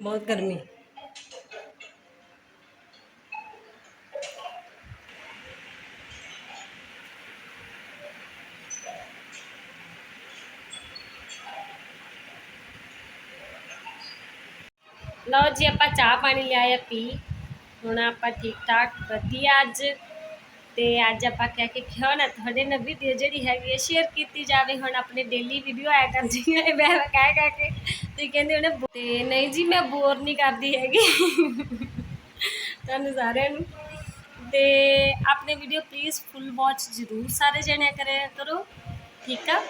ਬਹੁਤ ਗਰਮੀ ਲਓ ਜੀ ਆਪਾਂ ਚਾਹ ਪਾਣੀ ਲਿਆਇਆ ਪੀ ਹੁਣ ਆਪਾਂ ਠੀਕ ਠਾਕ ਵਧੀਆ ਅੱਜ ਤੇ ਅੱਜ ਆਪਾਂ ਕਹਿ ਕੇ ਕਿਹਾ ਨਾ ਤੁਹਾਡੇ ਨਾਲ ਵੀਡੀਓ ਜਿਹੜੀ ਹੈਗੀ ਹੈ ਸ਼ੇਅਰ ਕੀਤੀ ਜਾਵੇ ਹੁਣ ਆਪਣੇ ਡੇਲੀ ਵੀਡੀਓ ਆਇਆ ਕਰਦੀਆਂ ਨੇ ਮੈਂ ਕਹਿ ਕਹਿ ਕੇ। ਤੁਸੀਂ ਕਹਿੰਦੇ ਉਹਨੇ ਤੇ ਨਹੀਂ ਜੀ, ਮੈਂ ਬੋਰ ਨਹੀਂ ਕਰਦੀ ਹੈਗੀ। ਤੁਹਾਨੂੰ ਸਾਰਿਆਂ ਨੂੰ। ਤੇ ਆਪਣੇ ਵੀਡੀਓ ਪਲੀਜ਼ ਫੁੱਲ ਵਾਚ ਜ਼ਰੂਰ ਸਾਰੇ ਜਣੇ ਕਰਿਆ ਕਰੋ, ਠੀਕ ਆ?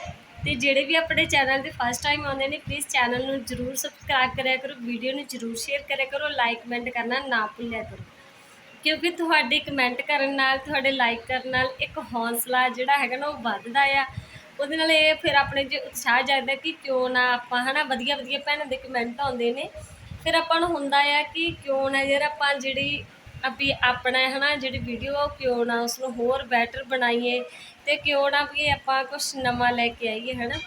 ਤੇ ਜਿਹੜੇ ਵੀ ਆਪਣੇ ਚੈਨਲ ਤੇ ਫਸਟ ਟਾਈਮ ਆਉਂਦੇ ਨੇ ਪਲੀਜ਼ ਚੈਨਲ ਨੂੰ ਜ਼ਰੂਰ ਸਬਸਕ੍ਰਾਈਬ ਕਰਿਆ ਕਰੋ ਵੀਡੀਓ ਨੂੰ ਜ਼ਰੂਰ ਸ਼ੇਅਰ ਕਰਿਆ ਕਰੋ ਲਾਈਕ ਕਮੈਂਟ ਕਰਨਾ ਨਾ ਭੁੱਲਿਆ ਕਰੋ। ਕਿਉਂਕਿ ਤੁਹਾਡੇ ਕਮੈਂਟ ਕਰਨ ਨਾਲ, ਤੁਹਾਡੇ ਲਾਈਕ ਕਰਨ ਨਾਲ ਇੱਕ ਹੌਸਲਾ ਜਿਹੜਾ ਹੈਗਾ ਨਾ ਉਹ ਵੱਧਦਾ ਆ। ਉਹਦੇ ਨਾਲ ਇਹ ਫਿਰ ਆਪਣੇ ਜੇ ਉਤਸ਼ਾਹ ਜਾਗਦਾ ਕਿ ਕਿਉਂ ਨਾ ਆਪਾਂ ਹਨਾ ਵਧੀਆ ਵਧੀਆ ਭੈਣਾਂ ਦੇ ਕਮੈਂਟ ਆਉਂਦੇ ਨੇ। ਫਿਰ ਆਪਾਂ ਨੂੰ ਹੁੰਦਾ ਆ ਕਿ ਕਿਉਂ ਨਾ ਯਾਰ ਆਪਾਂ ਜਿਹੜੀ ਆਪੀ ਆਪਣਾ ਹਨਾ ਜਿਹੜੀ ਵੀਡੀਓ ਆ ਉਹ ਕਿਉਂ ਨਾ ਉਸ ਨੂੰ ਹੋਰ ਬੈਟਰ ਬਣਾਈਏ ਤੇ ਕਿਉਂ ਨਾ ਵੀ ਆਪਾਂ ਕੁਝ ਨਵਾਂ ਲੈ ਕੇ ਆਈਏ ਹਨਾ।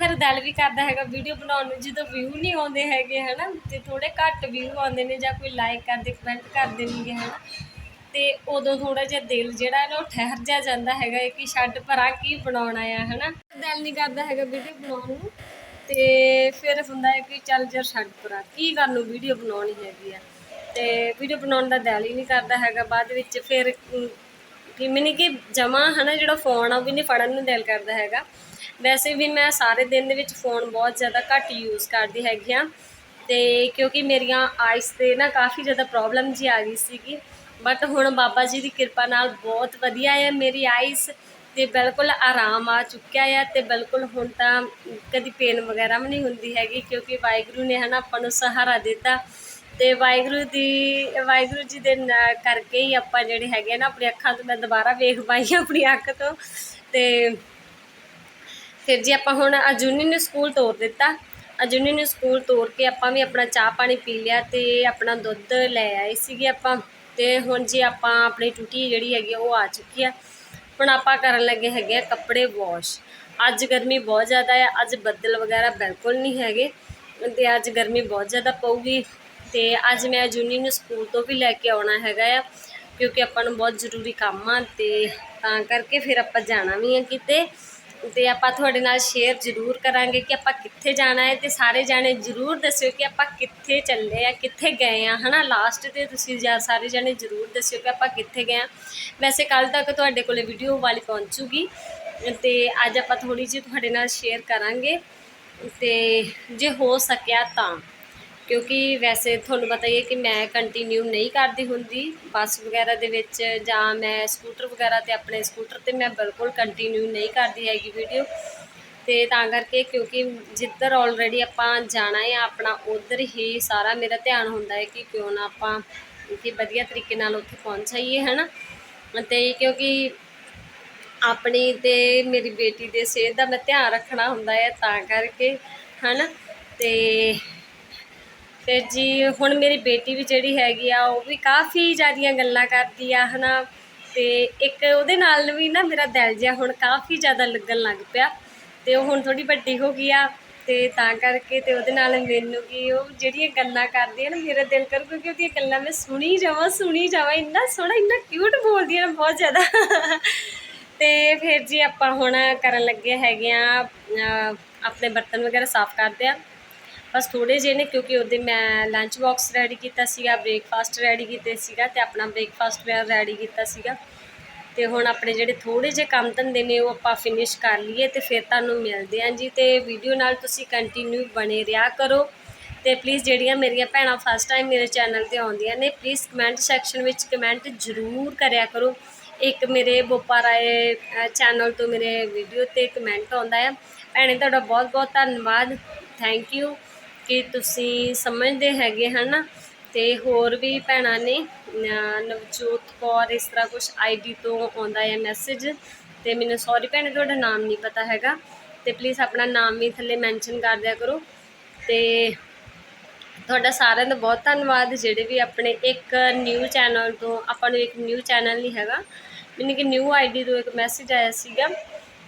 ਫਿਰ ਦਿਲ ਵੀ ਕਰਦਾ ਹੈਗਾ ਵੀਡੀਓ ਬਣਾਉਣ ਨੂੰ, ਜਦੋਂ ਵਿਊ ਨਹੀਂ ਆਉਂਦੇ ਹੈਗੇ, ਹਨਾ, ਤੇ ਥੋੜੇ ਘੱਟ ਵਿਊ ਆਉਂਦੇ ਨੇ ਜਾਂ ਕੋਈ ਲਾਈਕ ਕਰਦੇ ਕਮੈਂਟ ਕਰਦੇ ਨਹੀਂਗੇ ਹਨਾ, ਤੇ ਉਦੋਂ ਥੋੜਾ ਜਿਹਾ ਦਿਲ ਜਿਹੜਾ ਨਾ ਉਹ ਠਹਿਰ ਜਾ ਜਾਂਦਾ ਹੈਗਾ ਕਿ ਛੱਡ ਭਰਾ ਕੀ ਬਣਾਉਣਾ ਆ ਹਨਾ। ਦਿਲ ਨਹੀਂ ਕਰਦਾ ਹੈਗਾ ਵੀਡੀਓ ਬਣਾਉਣ ਨੂੰ, ਤੇ ਫਿਰ ਹੁੰਦਾ ਹੈ ਕਿ ਚੱਲ ਜਰ ਛੱਡ ਭਰਾ ਕੀ ਕਰਨ ਨੂੰ ਵੀਡੀਓ ਬਣਾਉਣੀ ਹੈਗੀ ਆ। ਤੇ ਵੀਡੀਓ ਬਣਾਉਣ ਦਾ ਦਿਲ ਹੀ ਨਹੀਂ ਕਰਦਾ ਹੈਗਾ, ਬਾਅਦ ਵਿੱਚ ਫਿਰ ਅਮ, ਕਿ ਮੈਨੇ ਕਿ ਜਮਾ ਹਨਾ ਜਿਹੜਾ ਫੋਨ ਆ ਉਹ ਵੀ ਨਹੀਂ ਫੜਨ ਨੂੰ ਦਿਲ ਕਰਦਾ ਹੈਗਾ। ਵੈਸੇ ਵੀ ਮੈਂ ਸਾਰੇ ਦਿਨ ਦੇ ਵਿੱਚ ਫੋਨ ਬਹੁਤ ਜ਼ਿਆਦਾ ਘੱਟ ਯੂਜ਼ ਕਰਦੀ ਹੈਗੀ ਆ ਤੇ ਕਿਉਂਕਿ ਮੇਰੀਆਂ ਆਈਸ ਤੇ ਨਾ ਕਾਫੀ ਜ਼ਿਆਦਾ ਪ੍ਰੋਬਲਮ ਜੀ ਆ ਗਈ ਸੀਗੀ। ਬਟ ਹੁਣ ਬਾਬਾ ਜੀ ਦੀ ਕਿਰਪਾ ਨਾਲ ਬਹੁਤ ਵਧੀਆ ਹੈ ਮੇਰੀ ਆਈਸ ਤੇ ਬਿਲਕੁਲ ਆਰਾਮ ਆ ਚੁੱਕਿਆ ਆ ਤੇ ਬਿਲਕੁਲ ਹੁਣ ਤਾਂ ਕਦੀ ਪੇਨ ਵਗੈਰਾ ਵੀ ਨਹੀਂ ਹੁੰਦੀ ਹੈਗੀ ਕਿਉਂਕਿ ਵਾਹਿਗੁਰੂ ਨੇ ਹਨਾ ਆਪਾਂ ਨੂੰ ਸਹਾਰਾ ਦਿੱਤਾ। ਅਤੇ ਵਾਹਿਗੁਰੂ ਦੀ, ਵਾਹਿਗੁਰੂ ਜੀ ਦੇ ਨਾ- ਕਰਕੇ ਹੀ ਆਪਾਂ ਜਿਹੜੇ ਹੈਗੇ ਆ ਨਾ ਆਪਣੀ ਅੱਖਾਂ ਤੋਂ ਮੈਂ ਦੁਬਾਰਾ ਵੇਖ ਪਾਈ ਆਪਣੀ ਅੱਖ ਤੋਂ। ਅਤੇ ਫਿਰ ਜੀ ਆਪਾਂ ਹੁਣ ਅਜੂਨੀ ਨੂੰ ਸਕੂਲ ਤੋਰ ਦਿੱਤਾ। ਅਜੂਨੀ ਨੂੰ ਸਕੂਲ ਤੋਰ ਕੇ ਆਪਾਂ ਵੀ ਆਪਣਾ ਚਾਹ ਪਾਣੀ ਪੀ ਲਿਆ ਅਤੇ ਆਪਣਾ ਦੁੱਧ ਲੈ ਆਏ ਸੀਗੇ ਆਪਾਂ। ਅਤੇ ਹੁਣ ਜੀ ਆਪਾਂ ਆਪਣੀ ਟੂਟੀ ਜਿਹੜੀ ਹੈਗੀ ਆ, ਉਹ ਆ ਚੁੱਕੀ ਆ। ਹੁਣ ਆਪਾਂ ਕਰਨ ਲੱਗੇ ਹੈਗੇ ਆ ਕੱਪੜੇ ਵਾਸ਼। ਅੱਜ ਗਰਮੀ ਬਹੁਤ ਜ਼ਿਆਦਾ ਹੈ ਅੱਜ ਬੱਦਲ ਵਗੈਰਾ ਬਿਲਕੁਲ ਨਹੀਂ ਹੈਗੇ। ਤੇ ਅੱਜ ਗਰਮੀ ਬਹੁਤ ਜ਼ਿਆਦਾ ਪਊਗੀ। ਤੇ ਅੱਜ ਮੈਂ ਜੂਨੀ ਨੂੰ ਸਕੂਲ ਤੋਂ ਵੀ ਲੈ ਕੇ ਆਉਣਾ ਹੈਗਾ ਆ, ਕਿਉਂਕਿ ਆਪਾਂ ਨੂੰ ਬਹੁਤ ਜ਼ਰੂਰੀ ਕੰਮ ਆ ਤੇ ਤਾਂ ਕਰਕੇ ਫਿਰ ਆਪਾਂ ਜਾਣਾ ਵੀ ਆ ਕਿਤੇ ਤੇ ਆਪਾਂ ਤੁਹਾਡੇ ਨਾਲ ਸ਼ੇਅਰ ਜ਼ਰੂਰ ਕਰਾਂਗੇ ਕਿ ਆਪਾਂ ਕਿੱਥੇ ਜਾਣਾ ਹੈ ਤੇ ਸਾਰੇ ਜਾਣੇ ਜ਼ਰੂਰ ਦੱਸਿਓ ਕਿ ਆਪਾਂ ਕਿੱਥੇ ਚੱਲੇ ਆ, ਕਿੱਥੇ ਗਏ ਆ, ਹਨਾ? ਲਾਸਟ ਤੇ ਤੁਸੀਂ ਜਾ ਸਾਰੇ ਜਾਣੇ ਜ਼ਰੂਰ ਦੱਸਿਓ ਕਿ ਆਪਾਂ ਕਿੱਥੇ ਗਏ ਆ। ਵੈਸੇ ਕੱਲ ਤੱਕ ਤੁਹਾਡੇ ਕੋਲੇ ਵੀਡੀਓ ਵਾਲੀ ਪਹੁੰਚੂਗੀ ਤੇ ਅੱਜ ਆਪਾਂ ਥੋੜੀ ਜਿਹੀ ਤੁਹਾਡੇ ਨਾਲ ਸ਼ੇਅਰ ਕਰਾਂਗੇ ਤੇ ਜੇ ਹੋ ਸਕਿਆ ਤਾਂ। ਕਿਉਂਕਿ ਵੈਸੇ ਤੁਹਾਨੂੰ ਪਤਾ ਹੀ ਹੈ ਕਿ ਮੈਂ ਕੰਟੀਨਿਊ ਨਹੀਂ ਕਰਦੀ ਹੁੰਦੀ ਬੱਸ ਵਗੈਰਾ ਦੇ ਵਿੱਚ ਜਾਂ ਮੈਂ ਸਕੂਟਰ ਵਗੈਰਾ ਤੇ ਆਪਣੇ ਸਕੂਟਰ ਤੇ ਮੈਂ ਬਿਲਕੁਲ ਕੰਟੀਨਿਊ ਨਹੀਂ ਕਰਦੀ ਹੈਗੀ ਵੀਡੀਓ ਤੇ ਤਾਂ ਕਰਕੇ ਕਿਉਂਕਿ ਜਿੱਧਰ ਆਲਰੇਡੀ ਆਪਾਂ ਜਾਣਾ ਹੈ, ਆਪਣਾ ਉਧਰ ਹੀ ਸਾਰਾ ਮੇਰਾ ਧਿਆਨ ਹੁੰਦਾ ਹੈ ਕਿ ਕਿਉਂ ਨਾ ਆਪਾਂ ਕਿ ਵਧੀਆ ਤਰੀਕੇ ਨਾਲ ਉੱਥੇ ਪਹੁੰਚ ਜਾਈਏ, ਹਨਾ? ਤੇ ਕਿਉਂਕਿ ਆਪਣੀ ਤੇ ਮੇਰੀ ਬੇਟੀ ਦੇ ਸਿਹਤ ਦਾ ਮੈਂ ਧਿਆਨ ਰੱਖਣਾ ਹੁੰਦਾ ਹੈ ਤਾਂ ਕਰਕੇ, ਹਨਾ? ਤੇ ਫਿਰ ਜੀ ਹੁਣ ਮੇਰੀ ਬੇਟੀ ਵੀ ਜਿਹੜੀ ਹੈਗੀ ਆ, ਉਹ ਵੀ ਕਾਫੀ ਜ਼ਿਆਦੀਆਂ ਗੱਲਾਂ ਕਰਦੀ ਆ, ਹਨਾ। ਤੇ ਇੱਕ ਉਹਦੇ ਨਾਲ ਵੀ ਨਾ ਮੇਰਾ ਦਿਲ ਜਿਹਾ ਹੁਣ ਕਾਫੀ ਜ਼ਿਆਦਾ ਲੱਗਣ ਲੱਗ ਪਿਆ ਤੇ ਉਹ ਹੁਣ ਥੋੜੀ ਵੱਡੀ ਹੋ ਗਈ ਆ ਤੇ ਤਾਂ ਕਰਕੇ ਤੇ ਉਹਦੇ ਨਾਲ ਮੈਨੂੰ ਕੀ ਉਹ ਜਿਹੜੀਆਂ ਗੱਲਾਂ ਕਰਦੀ ਆ ਨਾ ਮੇਰਾ ਦਿਲ ਕਰ ਕਿਉਂਕਿ ਉਹਦੀਆਂ ਗੱਲਾਂ ਮੈਂ ਸੁਣੀ ਜਾਵਾਂ ਸੁਣੀ ਜਾਵਾਂ। ਇੰਨਾ ਸੋਹਣਾ, ਇੰਨਾ ਕਿਊਟ ਬੋਲਦੀ ਆ, ਬਹੁਤ ਜ਼ਿਆਦਾ। ਤੇ ਫਿਰ ਜੀ ਆਪਾਂ ਹੁਣ ਕਰਨ ਲੱਗੇ ਹੈਗੇ ਆ ਆਪਣੇ ਬਰਤਨ ਵਗੈਰਾ ਸਾਫ਼ ਕਰਦੇ ਆ। ਬਸ ਥੋੜੇ ਜਿਹੇ ਨੇ ਕਿਉਂਕਿ ਉਹਦੇ ਮੈਂ ਲੰਚ ਬਾਕਸ ਰੈਡੀ ਕੀਤਾ ਸੀਗਾ ਬ੍ਰੇਕਫਾਸਟ ਰੈਡੀ ਕੀਤੇ ਸੀਗਾ ਤੇ ਆਪਣਾ ਬ੍ਰੇਕਫਾਸਟ ਮੈਂ ਰੈਡੀ ਕੀਤਾ ਸੀਗਾ। ਤੇ ਹੁਣ ਆਪਣੇ ਜਿਹੜੇ ਥੋੜੇ ਜਿਹੇ ਕੰਮ ਧੰਦੇ ਨੇ ਉਹ ਆਪਾਂ ਫਿਨਿਸ਼ ਕਰ ਲਈਏ ਤੇ ਫਿਰ ਤੁਹਾਨੂੰ ਮਿਲਦੇ ਆਂ ਜੀ ਤੇ ਵੀਡੀਓ ਨਾਲ ਤੁਸੀਂ ਕੰਟੀਨਿਊ ਬਣੇ ਰਿਹਾ ਕਰੋ। ਤੇ ਪਲੀਜ਼ ਜਿਹੜੀਆਂ ਮੇਰੀਆਂ ਭੈਣਾਂ ਫਸਟ ਟਾਈਮ ਮੇਰੇ ਚੈਨਲ ਤੇ ਆਉਂਦੀਆਂ ਨੇ ਪਲੀਜ਼ ਕਮੈਂਟ ਸੈਕਸ਼ਨ ਵਿੱਚ ਕਮੈਂਟ ਜ਼ਰੂਰ ਕਰਿਆ ਕਰੋ। ਇੱਕ ਮੇਰੇ ਬੋਪਾ ਰਾਏ ਚੈਨਲ ਤੋਂ ਮੇਰੇ ਵੀਡੀਓ ਤੇ ਕਮੈਂਟ ਆਉਂਦਾ ਹੈ ਭੈਣੇ, ਤੁਹਾਡਾ ਬਹੁਤ ਬਹੁਤ ਧੰਨਵਾਦ। ਥੈਂਕ ਯੂ ਕਿ ਤੁਸੀਂ ਸਮਝਦੇ ਹੈਗੇ ਹਨ? ਤੇ ਹੋਰ ਵੀ ਭੈਣਾਂ ਨੇ ਨਵਜੋਤ ਕੌਰ ਇਸ ਤਰ੍ਹਾਂ ਕੁਝ ਆਈਡੀ ਤੋਂ ਆਉਂਦਾ ਹੈ ਮੈਸੇਜ ਤੇ ਮੈਨੂੰ ਸੌਰੀ ਭੈਣੇ, ਤੁਹਾਡਾ ਨਾਮ ਨਹੀਂ ਪਤਾ ਹੈਗਾ। ਤੇ ਪਲੀਜ਼ ਆਪਣਾ ਨਾਮ ਵੀ ਥੱਲੇ ਮੈਂਸ਼ਨ ਕਰ ਦਿਆ ਕਰੋ। ਤੇ ਤੁਹਾਡਾ ਸਾਰਿਆਂ ਦਾ ਬਹੁਤ ਧੰਨਵਾਦ, ਜਿਹੜੇ ਵੀ ਆਪਣੇ ਇੱਕ ਨਿਊ ਚੈਨਲ ਤੋਂ, ਆਪਾਂ ਨੂੰ ਇੱਕ ਨਿਊ ਚੈਨਲ ਨਹੀਂ ਹੈਗਾ। ਮੈਨੂੰ ਕਿ ਨਿਊ ਆਈਡੀ ਤੋਂ ਇੱਕ ਮੈਸੇਜ ਆਇਆ ਸੀਗਾ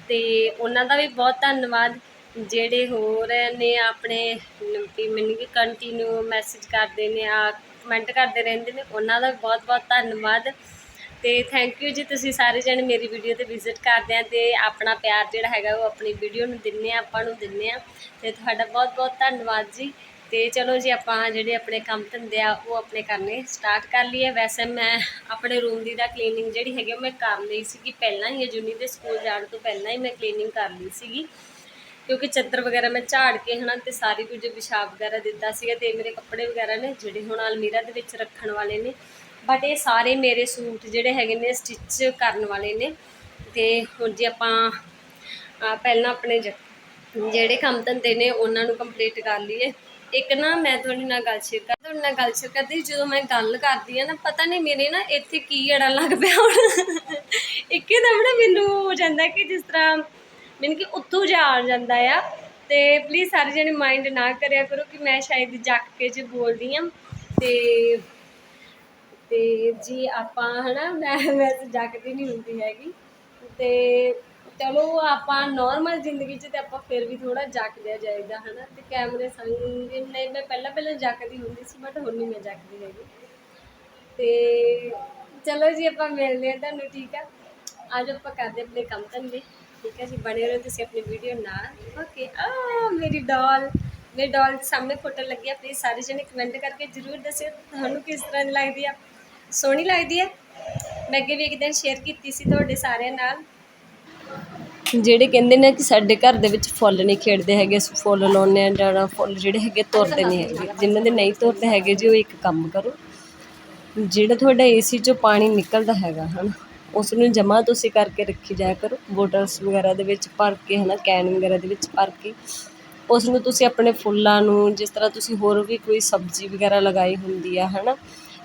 ਤੇ ਉਹਨਾਂ ਦਾ ਵੀ ਬਹੁਤ ਧੰਨਵਾਦ। ਜਿਹੜੇ ਹੋਰ ਨੇ ਆਪਣੇ ਨ- ਵੀ ਮੈਨੂੰ ਕਿ ਕੰਟੀਨਿਊ ਮੈਸੇਜ ਕਰਦੇ ਨੇ, ਆ ਕਮੈਂਟ ਕਰਦੇ ਰਹਿੰਦੇ ਨੇ, ਉਹਨਾਂ ਦਾ ਵੀ ਬਹੁਤ ਬਹੁਤ ਧੰਨਵਾਦ। ਤੇ ਥੈਂਕ ਯੂ ਜੀ ਤੁਸੀਂ ਸਾਰੇ ਜਣੇ ਮੇਰੀ ਵੀਡੀਓ ਤੇ ਵਿਜ਼ਿਟ ਕਰਦੇ ਆ ਤੇ ਆਪਣਾ ਪਿਆਰ ਜਿਹੜਾ ਹੈਗਾ ਉਹ ਆਪਣੀ ਵੀਡੀਓ ਨੂੰ ਦਿੰਨੇ ਆ, ਆਪਾਂ ਨੂੰ ਦਿੰਨੇ ਆ। ਤੇ ਤੁਹਾਡਾ ਬਹੁਤ ਬਹੁਤ ਧੰਨਵਾਦ ਜੀ। ਤੇ ਚਲੋ ਜੀ ਆਪਾਂ ਜਿਹੜੇ ਆਪਣੇ ਕੰਮ ਧੰਦੇ ਆ, ਉਹ ਆਪਣੇ ਕਰਨੇ ਸਟਾਰਟ ਕਰ ਲਈਏ। ਵੈਸੇ ਮੈਂ ਆਪਣੇ ਰੂਮ ਦੀ ਦਾ ਕਲੀਨਿੰਗ ਜਿਹੜੀ ਹੈਗੀ ਉਹ ਮੈਂ ਕਰ ਲਈ ਸੀਗੀ। ਪਹਿਲਾਂ ਹੀ ਜੁਨੀ ਦੇ ਸਕੂਲ ਜਾਣ ਤੋਂ ਪਹਿਲਾਂ ਹੀ ਮੈਂ ਕਲੀਨਿੰਗ ਕਰ ਲਈ ਸੀਗੀ। ਕਿਉਂਕਿ ਚੱਦਰ ਵਗੈਰਾ ਮੈਂ ਝਾੜ ਕੇ ਹਨਾ ਤੇ ਸਾਰੀ ਕੁਝ ਪਿਸ਼ਾਬ ਵਗੈਰਾ ਦਿੱਤਾ ਸੀਗਾ ਤੇ ਮੇਰੇ ਕੱਪੜੇ ਵਗੈਰਾ ਨੇ ਜਿਹੜੇ ਹੁਣ ਅਲਮੀਰਾ ਦੇ ਵਿੱਚ ਰੱਖਣ ਵਾਲੇ ਨੇ। ਬਟ ਇਹ ਸਾਰੇ ਮੇਰੇ ਸੂਟ ਜਿਹੜੇ ਹੈਗੇ ਨੇ ਸਟਿਚ ਕਰਨ ਵਾਲੇ ਨੇ ਤੇ ਹੁਣ ਜੇ ਆਪਾਂ ਪਹਿਲਾਂ ਆਪਣੇ ਜਿਹੜੇ ਕੰਮ ਧੰਦੇ ਨੇ ਉਹਨਾਂ ਨੂੰ ਕੰਪਲੀਟ ਕਰ ਲਈਏ। ਇੱਕ ਨਾ ਮੈਂ ਤੁਹਾਡੇ ਨਾਲ ਗੱਲ ਸ਼ੇਅਰ ਕਰ, ਤੁਹਾਡੇ ਨਾਲ ਗੱਲ ਸ਼ੇਅਰ ਕਰਦੀ, ਜਦੋਂ ਮੈਂ ਗੱਲ ਕਰਦੀ ਆ ਨਾ, ਪਤਾ ਨਹੀਂ ਮੇਰੇ ਨਾ ਇੱਥੇ ਕੀ ਅੜਨ ਲੱਗ ਪਿਆ ਹੁਣ। ਇੱਕਦਮ ਨਾ ਮੈਨੂੰ ਹੋ ਜਾਂਦਾ ਕਿ ਜਿਸ ਤਰ੍ਹਾਂ ਮੈਨੂੰ ਕਿ ਉੱਥੋਂ ਜਾ ਆ ਜਾਂਦਾ ਆ। ਤੇ ਪਲੀਜ਼ ਸਾਰੇ ਜਣੇ ਮਾਈਂਡ ਨਾ ਕਰਿਆ ਕਰੋ ਕਿ ਮੈਂ ਸ਼ਾਇਦ ਜੱਕ ਕੇ ਜੇ ਬੋਲਦੀ ਆ। ਤੇ ਤੇ ਜੀ ਆਪਾਂ ਹਨਾ, ਮੈਂ ਵੈਸੇ ਜੱਕਦੀ ਨਹੀਂ ਹੁੰਦੀ ਹੈਗੀ। ਤੇ ਚਲੋ ਆਪਾਂ ਨਾਰਮਲ ਜ਼ਿੰਦਗੀ 'ਚ ਤੇ ਆਪਾਂ ਫਿਰ ਵੀ ਥੋੜਾ ਜੱਕਦਿਆ ਜਾਈਦਾ ਹਨਾ। ਤੇ ਕੈਮਰੇ ਸਾਹਮਣੇ ਨਹੀਂ, ਮੈਂ ਪਹਿਲਾਂ ਪਹਿਲਾਂ ਜੱਕਦੀ ਹੁੰਦੀ ਸੀ ਬਟ ਹੁਣ ਨਹੀਂ ਮੈਂ ਜੱਕਦੀ ਹੈਗੀ। ਤੇ ਚਲੋ ਜੀ ਆਪਾਂ ਮਿਲਦੇ ਹਾਂ ਤੁਹਾਨੂੰ, ਠੀਕ ਆ? ਅੱਜ ਆਪਾਂ ਕਰਦੇ ਆਪਣੇ ਕੰਮ ਧੰਦੇ। ਠੀਕ ਹੈ ਜੀ ਬਣੇ ਰਹੋ ਤੁਸੀਂ ਆਪਣੀ ਵੀਡੀਓ ਨਾਲ। ਓਕੇ ਆ ਮੇਰੀ ਡਾਲ ਮੇਰੀ ਡਾਲ ਸਾਹਮਣੇ ਫੋਟੋ ਲੱਗੀ ਆ ਪਲੀਜ਼ ਸਾਰੇ ਜਣੇ ਕਮੈਂਟ ਕਰਕੇ ਜਰੂਰ ਦੱਸਿਓ ਤੁਹਾਨੂੰ ਕਿਸ ਤਰ੍ਹਾਂ ਦੀ ਲੱਗਦੀ ਆ। ਸੋਹਣੀ ਲੱਗਦੀ ਹੈ ਮੈਂ ਅੱਗੇ ਵੀ ਇੱਕ ਦਿਨ ਸ਼ੇਅਰ ਕੀਤੀ ਸੀ ਤੁਹਾਡੇ ਸਾਰਿਆਂ ਨਾਲ। ਜਿਹੜੇ ਕਹਿੰਦੇ ਨੇ ਕਿ ਸਾਡੇ ਘਰ ਦੇ ਵਿੱਚ ਫੁੱਲ ਨਹੀਂ ਖੇਡਦੇ ਹੈਗੇ, ਅਸੀਂ ਫੁੱਲ ਲਾਉਂਦੇ ਆ ਜਾਂ ਫੁੱਲ ਜਿਹੜੇ ਹੈਗੇ ਤੁਰਦੇ ਨਹੀਂ ਹੈਗੇ। ਜਿਨ੍ਹਾਂ ਦੇ ਨਹੀਂ ਤੁਰਦੇ ਹੈਗੇ ਜੀ, ਉਹ ਇੱਕ ਕੰਮ ਕਰੋ। ਜਿਹੜਾ ਤੁਹਾਡਾ ਏਸੀ ਚੋਂ ਪਾਣੀ ਨਿਕਲਦਾ ਹੈਗਾ, ਹਨ। ਉਸ ਨੂੰ ਜਮ੍ਹਾਂ ਤੁਸੀਂ ਕਰਕੇ ਰੱਖੀ ਜਾਇਆ ਕਰੋ। ਬੋਟਲਸ ਵਗੈਰਾ ਦੇ ਵਿੱਚ ਭਰ ਕੇ ਹੈ ਨਾ ਕੈਨ ਵਗੈਰਾ ਦੇ ਵਿੱਚ ਭਰ ਕੇ। ਉਸ ਨੂੰ ਤੁਸੀਂ ਆਪਣੇ ਫੁੱਲਾਂ ਨੂੰ, ਜਿਸ ਤਰ੍ਹਾਂ ਤੁਸੀਂ ਹੋਰ ਵੀ ਕੋਈ ਸਬਜ਼ੀ ਵਗੈਰਾ ਲਗਾਈ ਹੁੰਦੀ ਆ ਹੈ ਨਾ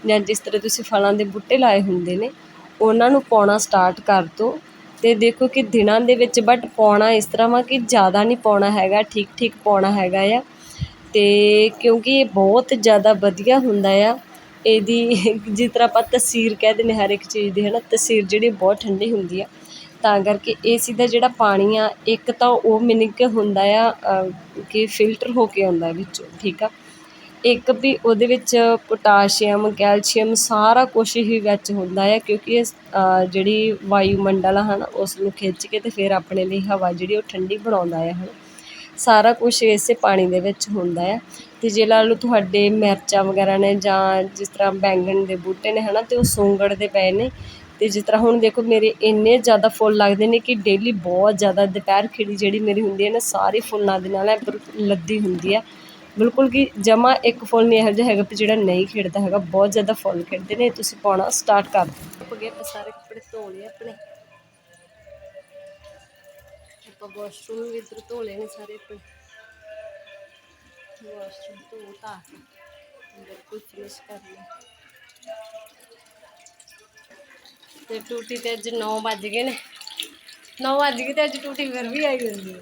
ਜਾਂ ਜਿਸ ਤਰ੍ਹਾਂ ਤੁਸੀਂ ਫਲਾਂ ਦੇ ਬੂਟੇ ਲਾਏ ਹੁੰਦੇ ਨੇ, ਉਹਨਾਂ ਨੂੰ ਪਾਉਣਾ ਸਟਾਰਟ ਕਰ ਦਿਓ। ਅਤੇ ਦੇਖੋ ਕਿ ਦਿਨਾਂ ਦੇ ਵਿੱਚ ਬਟ ਪਾਉਣਾ ਇਸ ਤਰ੍ਹਾਂ ਵਾ ਕਿ ਜ਼ਿਆਦਾ ਨਹੀਂ ਪਾਉਣਾ ਹੈਗਾ ਠੀਕ ਠੀਕ ਪਾਉਣਾ ਹੈਗਾ ਆ। ਅਤੇ ਕਿਉਂਕਿ ਇਹ ਬਹੁਤ ਜ਼ਿਆਦਾ ਵਧੀਆ ਹੁੰਦਾ ਆ। ਇਹਦੀ ਜਿਸ ਤਰ੍ਹਾਂ ਆਪਾਂ ਤਸੀਰ ਕਹਿ ਦਿੰਦੇ ਹਰ ਇੱਕ ਚੀਜ਼ ਦੀ ਹੈ ਨਾ ਤਸੀਰ ਜਿਹੜੀ ਬਹੁਤ ਠੰਡੀ ਹੁੰਦੀ ਆ। ਤਾਂ ਕਰਕੇ ਏ ਸੀ ਦਾ ਜਿਹੜਾ ਪਾਣੀ ਆ, ਇੱਕ ਤਾਂ ਉਹ ਮੀਨਿੰਗ ਕਿ ਹੁੰਦਾ ਆ ਕਿ ਫਿਲਟਰ ਹੋ ਕੇ ਆਉਂਦਾ ਵਿੱਚੋਂ, ਠੀਕ ਆ? ਇੱਕ ਵੀ ਉਹਦੇ ਵਿੱਚ ਪੋਟਾਸ਼ੀਅਮ, ਕੈਲਸ਼ੀਅਮ ਸਾਰਾ ਕੁਛ ਹੀ ਵਿੱਚ ਹੁੰਦਾ ਆ, ਕਿਉਂਕਿ ਇਹ ਜਿਹੜੀ ਵਾਯੂਮੰਡਲ ਆ, ਹਨ, ਉਸ ਨੂੰ ਖਿੱਚ ਕੇ ਅਤੇ ਫਿਰ ਆਪਣੇ ਲਈ ਹਵਾ ਜਿਹੜੀ ਉਹ ਠੰਡੀ ਬਣਾਉਂਦਾ ਹੈ ਹਨ? ਸਾਰਾ ਕੁਛ ਇਸੇ ਪਾਣੀ ਦੇ ਵਿੱਚ ਹੁੰਦਾ ਆ। ਅਤੇ ਜੇ ਲਾ ਲਓ ਤੁਹਾਡੇ ਮਿਰਚਾਂ ਵਗੈਰਾ ਨੇ ਜਾਂ ਜਿਸ ਤਰ੍ਹਾਂ ਬੈਂਗਣ ਦੇ ਬੂਟੇ ਨੇ ਹੈ ਨਾ ਤੇ ਉਹ ਸੁੰਗੜਦੇ ਪਏ ਨੇ। ਅਤੇ ਜਿਸ ਤਰ੍ਹਾਂ ਹੁਣ ਦੇਖੋ ਮੇਰੇ ਇੰਨੇ ਜ਼ਿਆਦਾ ਫੁੱਲ ਲੱਗਦੇ ਨੇ ਕਿ ਡੇਲੀ ਬਹੁਤ ਜ਼ਿਆਦਾ ਦੁਪਹਿਰ ਖਿੜੀ ਜਿਹੜੀ ਮੇਰੀ ਹੁੰਦੀ ਹੈ ਨਾ, ਸਾਰੇ ਫੁੱਲਾਂ ਦੇ ਨਾਲ ਐ ਬਿਲਕੁਲ ਲੱਦੀ ਹੁੰਦੀ ਹੈ। ਬਿਲਕੁਲ ਕਿ ਜਮ੍ਹਾਂ ਇੱਕ ਫੁੱਲ ਨਹੀਂ ਇਹੋ ਜਿਹਾ ਹੈਗਾ ਵੀ ਜਿਹੜਾ ਨਹੀਂ ਖਿੜਦਾ ਹੈਗਾ, ਬਹੁਤ ਜ਼ਿਆਦਾ ਫੁੱਲ ਖਿੜਦੇ ਨੇ, ਤੁਸੀਂ ਪਾਉਣਾ ਸਟਾਰਟ ਕਰ ਦਿਓ। ਹੋ ਗਏ ਆਪਾਂ ਸਾਰੇ ਕੱਪੜੇ ਧੋ ਲਏ ਆਪਣੇ। ਆਪਾਂ ਵਾਸ਼ਰੂਮ ਵੀ ਇੱਧਰ ਧੋ ਲਏ ਨੇ ਸਾਰੇ ਆਪਣੇ। ਵਾਸ਼ਰੂਮ ਧੋ ਧਾ ਕੇ ਬਿਲਕੁਲ ਫਿਨਿਸ਼ ਕਰ ਲਿਆ ਤੇ ਟੂਟੀ ਤੇ ਅੱਜ 9 ਵੱਜ ਗਏ ਨੇ 9 ਵੱਜ ਗਏ ਤੇ ਅੱਜ ਟੂਟੀ ਫਿਰ ਵੀ ਆਈ ਹੁੰਦੀ ਹੈ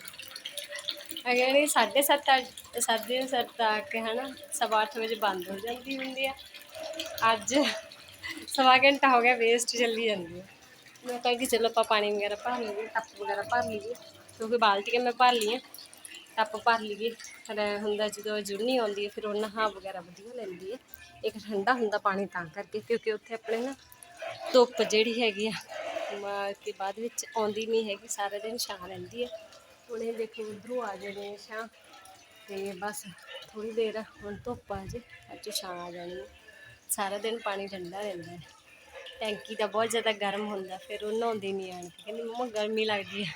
ਅਗਰ ਨਹੀਂ 7:30 ਅੱਠ ਸਾਢੇ ਸੱਤ ਆ ਕੇ ਹਨਾ ਸਵਾ ਅੱਠ ਵਜੇ ਬੰਦ ਹੋ ਜਾਂਦੀ ਹੁੰਦੀ ਆ ਅੱਜ ਸਵਾ ਘੰਟਾ ਹੋ ਗਿਆ ਵੇਸਟ ਚੱਲੀ ਜਾਂਦੀ ਹੈ ਮੈਂ ਕਿਹਾ ਕਿ ਚਲੋ ਆਪਾਂ ਪਾਣੀ ਵਗੈਰਾ ਭਰ ਲਈਏ ਟੱਪ ਵਗੈਰਾ ਭਰ ਲਈਏ ਕਿਉਂਕਿ ਬਾਲਟੀਆਂ ਮੈਂ ਭਰ ਲਈਆਂ ਟੱਪ ਭਰ ਲਈਏ। ਫਿਰ ਐਂ ਹੁੰਦਾ ਜਦੋਂ ਜੁੜਨੀ ਆਉਂਦੀ ਹੈ, ਫਿਰ ਉਹ ਨਹਾ ਵਗੈਰਾ ਵਧੀਆ ਲੈਂਦੀ ਹੈ। ਇੱਕ ਠੰਡਾ ਹੁੰਦਾ ਪਾਣੀ ਤਾਂ ਕਰਕੇ, ਕਿਉਂਕਿ ਉੱਥੇ ਆਪਣੇ ਨਾ ਧੁੱਪ ਜਿਹੜੀ ਹੈਗੀ ਆ, ਮ- ਕਿ ਬਾਅਦ ਵਿੱਚ ਆਉਂਦੀ ਨਹੀਂ ਹੈਗੀ, ਸਾਰਾ ਦਿਨ ਛਾਂ ਰਹਿੰਦੀ ਹੈ। ਹੁਣ ਇਹ ਦੇਖੋ, ਉਧਰੋਂ ਆ ਜਾਣੇ ਆ ਛਾਂ। ਤੇ ਬਸ ਥੋੜੀ ਦੇਰ ਹੁਣ ਧੁੱਪ ਆ ਜੇ, ਅੱਜ ਛਾਂ ਆ ਜਾਣੀ ਹੈ। ਸਾਰਾ ਦਿਨ ਪਾਣੀ ਠੰਡਾ ਰਹਿੰਦਾ ਹੈ। ਟੈਂਕੀ ਤਾਂ ਬਹੁਤ ਜ਼ਿਆਦਾ ਗਰਮ ਹੁੰਦਾ, ਫਿਰ ਉਹ ਨਹਾਉਂਦੀ ਨਹੀਂ ਆਣ ਕੇ। ਕਹਿੰਦੀ, ਮੰਮਾ, ਗਰਮੀ ਲੱਗਦੀ ਹੈ।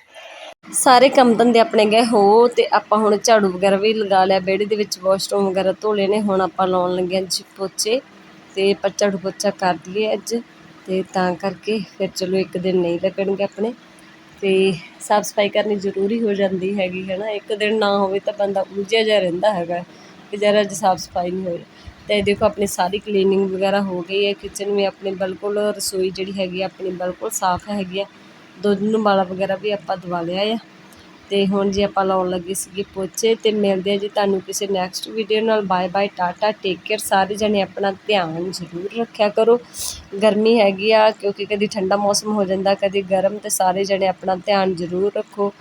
ਸਾਰੇ ਕੰਮ ਧੰਦੇ ਆਪਣੇ ਗਏ, ਹੋ ਤੇ ਆਪਾਂ ਹੁਣ ਝਾੜੂ ਵਗੈਰਾ ਵੀ ਲਗਾ ਲਿਆ ਵਿਹੜੇ ਦੇ ਵਿੱਚ ਵਾਸ਼ਰੂਮ ਵਗੈਰਾ ਧੋ ਲਏ ਨੇ, ਹੁਣ ਆਪਾਂ ਲਾਉਣ ਲੱਗੇ ਹਾਂ ਜੀ ਪੋਚੇ ਤੇ ਆਪਾਂ ਝਾੜੂ ਪੋਚਾ ਕਰ ਦਈਏ ਅੱਜ ਤੇ ਤਾਂ ਕਰਕੇ ਫਿਰ ਚਲੋ ਇੱਕ ਦਿਨ ਨਹੀਂ ਲੱਗਣਗੇ ਆਪਣੇ ਤੇ ਸਾਫ਼ ਸਫ਼ਾਈ ਕਰਨੀ ਜ਼ਰੂਰੀ ਹੋ ਜਾਂਦੀ ਹੈਗੀ ਹੈ ਨਾ ਇੱਕ ਦਿਨ ਨਾ ਹੋਵੇ ਤਾਂ ਬੰਦਾ ਉਲਝਿਆ ਜਿਹਾ ਰਹਿੰਦਾ ਹੈਗਾ, ਕਿ ਜਰਾ ਅੱਜ ਸਾਫ਼ ਸਫ਼ਾਈ ਨਹੀਂ ਹੋਈ ਤੇ ਦੇਖੋ ਆਪਣੀ ਸਾਰੀ ਕਲੀਨਿੰਗ ਵਗੈਰਾ ਹੋ ਗਈ ਹੈ ਕਿਚਨ ਵੀ ਆਪਣੀ ਬਿਲਕੁਲ ਰਸੋਈ ਜਿਹੜੀ ਹੈਗੀ ਆ, ਆਪਣੀ ਬਿਲਕੁਲ ਸਾਫ਼ ਹੈਗੀ ਆ। ਦੁੱਧ ਨੂੰ ਵਾਲਾ ਵਗੈਰਾ ਵੀ ਆਪਾਂ ਦਵਾ ਲਿਆ ਆ। ਤੇ ਹੁਣ ਜੀ ਆਪਾਂ ਲਾਉਣ ਲੱਗੇ ਸੀਗੇ ਪੋਚੇ ਤੇ ਮਿਲਦੇ ਆ ਜੀ ਤੁਹਾਨੂੰ ਕਿਸੇ ਨੈਕਸਟ ਵੀਡੀਓ ਨਾਲ। Bye bye tata take care ਸਾਰੇ ਜਣੇ ਆਪਣਾ ਧਿਆਨ ਜ਼ਰੂਰ ਰੱਖਿਆ ਕਰੋ। ਗਰਮੀ ਹੈਗੀ ਆ, ਕਿਉਂਕਿ ਕਦੀ ਠੰਡਾ ਮੌਸਮ ਹੋ ਜਾਂਦਾ, ਕਦੀ ਗਰਮ, ਤੇ ਸਾਰੇ ਜਣੇ ਆਪਣਾ ਧਿਆਨ ਜ਼ਰੂਰ ਰੱਖੋ।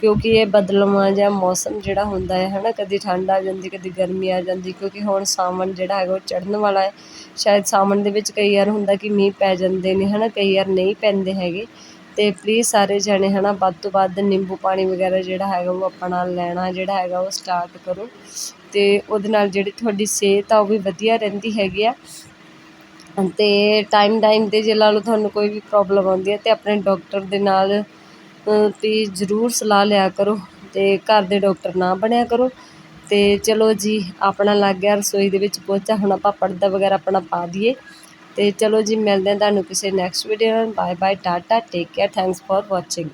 ਕਿਉਂਕਿ ਇਹ ਬਦਲਵਾਂ ਜਿਹਾ ਮੌਸਮ ਜਿਹੜਾ ਹੁੰਦਾ ਹੈ, ਹਨਾ, ਕਦੀ ਠੰਡ ਆ ਜਾਂਦੀ, ਕਦੀ ਗਰਮੀ ਆ ਜਾਂਦੀ, ਕਿਉਂਕਿ ਹੁਣ ਸਾਵਣ ਜਿਹੜਾ ਹੈਗਾ ਉਹ ਚੜ੍ਹਨ ਵਾਲਾ ਹੈ। ਸ਼ਾਇਦ ਸਾਵਣ ਦੇ ਵਿੱਚ ਕਈ ਵਾਰ ਹੁੰਦਾ ਕਿ ਮੀਂਹ ਪੈ ਜਾਂਦੇ ਨੇ, ਹਨਾ, ਕਈ ਵਾਰ ਨਹੀਂ ਪੈਂਦੇ ਹੈਗੇ। ਅਤੇ ਪਲੀਜ਼ ਸਾਰੇ ਜਣੇ ਨਾ ਵੱਧ ਤੋਂ ਵੱਧ ਨਿੰਬੂ ਪਾਣੀ ਵਗੈਰਾ ਜਿਹੜਾ ਹੈਗਾ ਉਹ ਆਪਣਾ ਲੈਣਾ, ਜਿਹੜਾ ਹੈਗਾ ਉਹ ਸਟਾਰਟ ਕਰੋ। ਅਤੇ ਉਹਦੇ ਨਾਲ ਜਿਹੜੀ ਤੁਹਾਡੀ ਸਿਹਤ ਆ ਉਹ ਵੀ ਵਧੀਆ ਰਹਿੰਦੀ ਹੈਗੀ ਆ। ਅਤੇ ਟਾਈਮ ਟਾਈਮ 'ਤੇ ਜੇ ਲਾ ਲਓ ਤੁਹਾਨੂੰ ਕੋਈ ਵੀ ਪ੍ਰੋਬਲਮ ਆਉਂਦੀ ਹੈ ਤੇ ਆਪਣੇ ਡਾਕਟਰ ਦੇ ਨਾਲ ਵੀ ਜ਼ਰੂਰ ਸਲਾਹ ਲਿਆ ਕਰੋ ਅਤੇ ਘਰ ਦੇ ਡਾਕਟਰ ਨਾ ਬਣਿਆ ਕਰੋ। ਅਤੇ ਚਲੋ ਜੀ, ਆਪਣਾ ਲੱਗ ਗਿਆ ਰਸੋਈ ਦੇ ਵਿੱਚ ਪੋਚਾ, ਹੁਣ ਆਪਾਂ ਪੜਦਾ ਵਗੈਰਾ ਆਪਣਾ ਪਾ ਦਈਏ। ਅਤੇ ਚਲੋ ਜੀ, ਮਿਲਦੇ ਹਾਂ ਤੁਹਾਨੂੰ ਕਿਸੇ ਨੈਕਸਟ ਵੀਡੀਓ ਨਾਲ। Bye bye tata take care thanks for watching